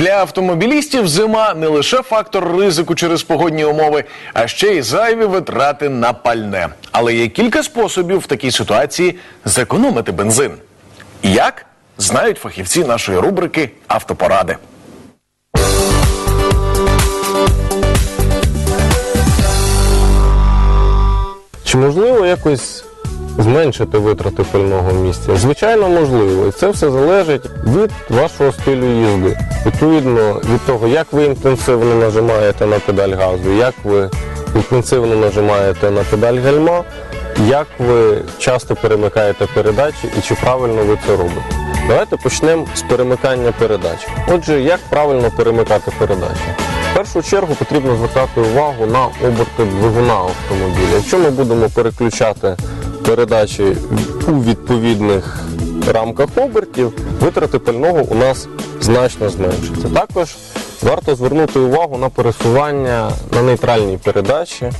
Для автомобілістів зима не лише фактор ризику через погодні умови, а ще й зайві витрати на пальне. Але є кілька способів в такій ситуації зекономити бензин. Як знають фахівці нашої рубрики Автопоради. Чи можливо якось зменшити витрати пального в місті? Звичайно, можливо. І це все залежить від вашого стилю їзди. Відповідно від того, як ви інтенсивно нажимаєте на педаль газу, як ви інтенсивно нажимаєте на педаль гальма, як ви часто перемикаєте передачі і чи правильно ви це робите. Давайте почнемо з перемикання передач. Отже, як правильно перемикати передачі? В першу чергу потрібно звертати увагу на оберти двигуна автомобіля. Якщо ми будемо переключати передачі у відповідних рамках обертів, витрати пального у нас значно зменшаться. Також варто звернути увагу на пересування на нейтральній передачі.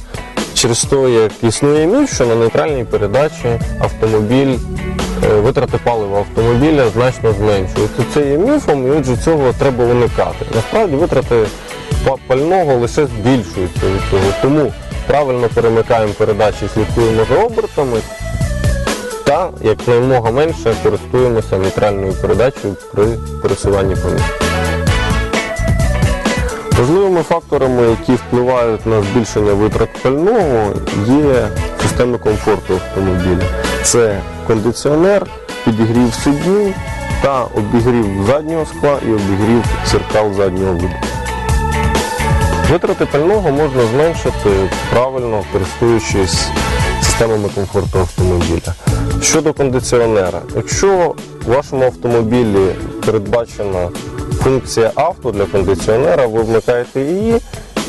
Через те, як існує міф, що на нейтральній передачі автомобіль, е, витрати палива автомобіля значно зменшуються. Це є міфом, і отже цього треба уникати. Насправді витрати пального лише збільшуються від цього. Тому правильно перемикаємо передачі, слідкуємо за обертами та якнаймога менше користуємося нейтральною передачею при пересуванні по місту. Важливими факторами, які впливають на збільшення витрат пального, є системи комфорту автомобіля. Це кондиціонер, підігрів сидінь та обігрів заднього скла і обігрів зеркал заднього виду. Витрати пального можна зменшити правильно користуючись системами комфорту автомобіля. Щодо кондиціонера, якщо у вашому автомобілі передбачена функція авто для кондиціонера, ви вмикаєте її,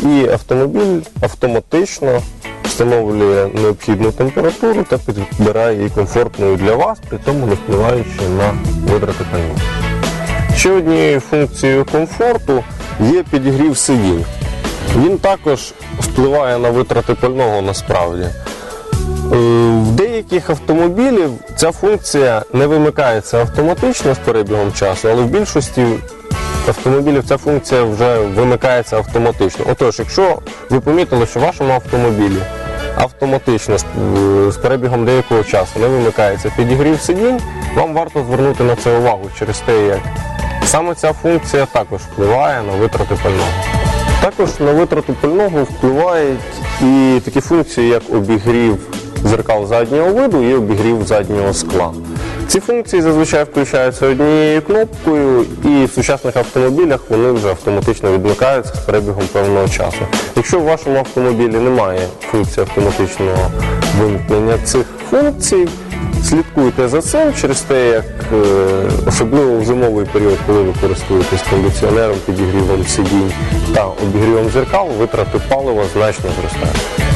і автомобіль автоматично встановлює необхідну температуру та підбирає її комфортною для вас, при тому не впливаючи на витрати пального. Ще однією функцією комфорту є підігрів сидінь. Він також впливає на витрати пального насправді. Е, В деяких автомобілів ця функція не вимикається автоматично з перебігом часу, але в більшості автомобілів ця функція вже вимикається автоматично. Отож, якщо ви помітили, що в вашому автомобілі автоматично з- з перебігом деякого часу не вимикається підігрів сидінь, вам варто звернути на це увагу через те, як саме ця функція також впливає на витрати пального. Також на витрату пального впливають і такі функції, як обігрів зеркал заднього виду і обігрів заднього скла. Ці функції зазвичай включаються однією кнопкою, і в сучасних автомобілях вони вже автоматично відмикаються з перебігом певного часу. Якщо в вашому автомобілі немає функції автоматичного вимкнення цих функцій, Слідкуйте за цим через те, як е, особливо в зимовий період, коли ви користуєтесь кондиціонером, підігрівом сидінь та обігрівом зеркал, витрати палива значно зростають.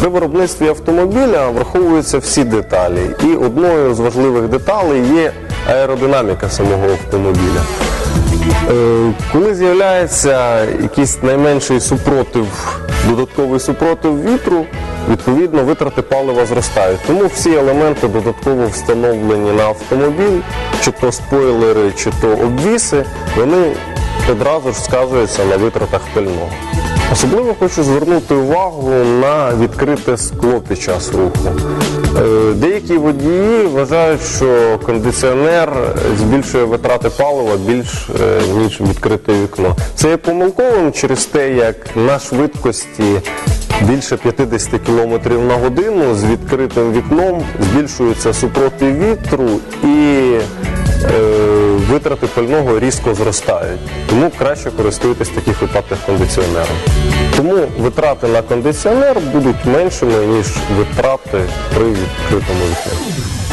При виробництві автомобіля враховуються всі деталі, і одною з важливих деталей є аеродинаміка самого автомобіля. Е, Коли з'являється якийсь найменший супротив, додатковий супротив вітру, відповідно витрати палива зростають. Тому всі елементи додатково встановлені на автомобіль, чи то спойлери, чи то обвіси, вони одразу ж сказуються на витратах пального. Особливо хочу звернути увагу на відкрите скло під час руху. Е, Деякі водії вважають, що кондиціонер збільшує витрати палива більш е, ніж відкрите вікно. Це є помилковим через те, як на швидкості більше 50 км на годину з відкритим вікном збільшується супротив вітру і витрати пального різко зростають. Тому краще користуйтесь таких випадках кондиціонером. Тому витрати на кондиціонер будуть меншими, ніж витрати при відкритому вікні.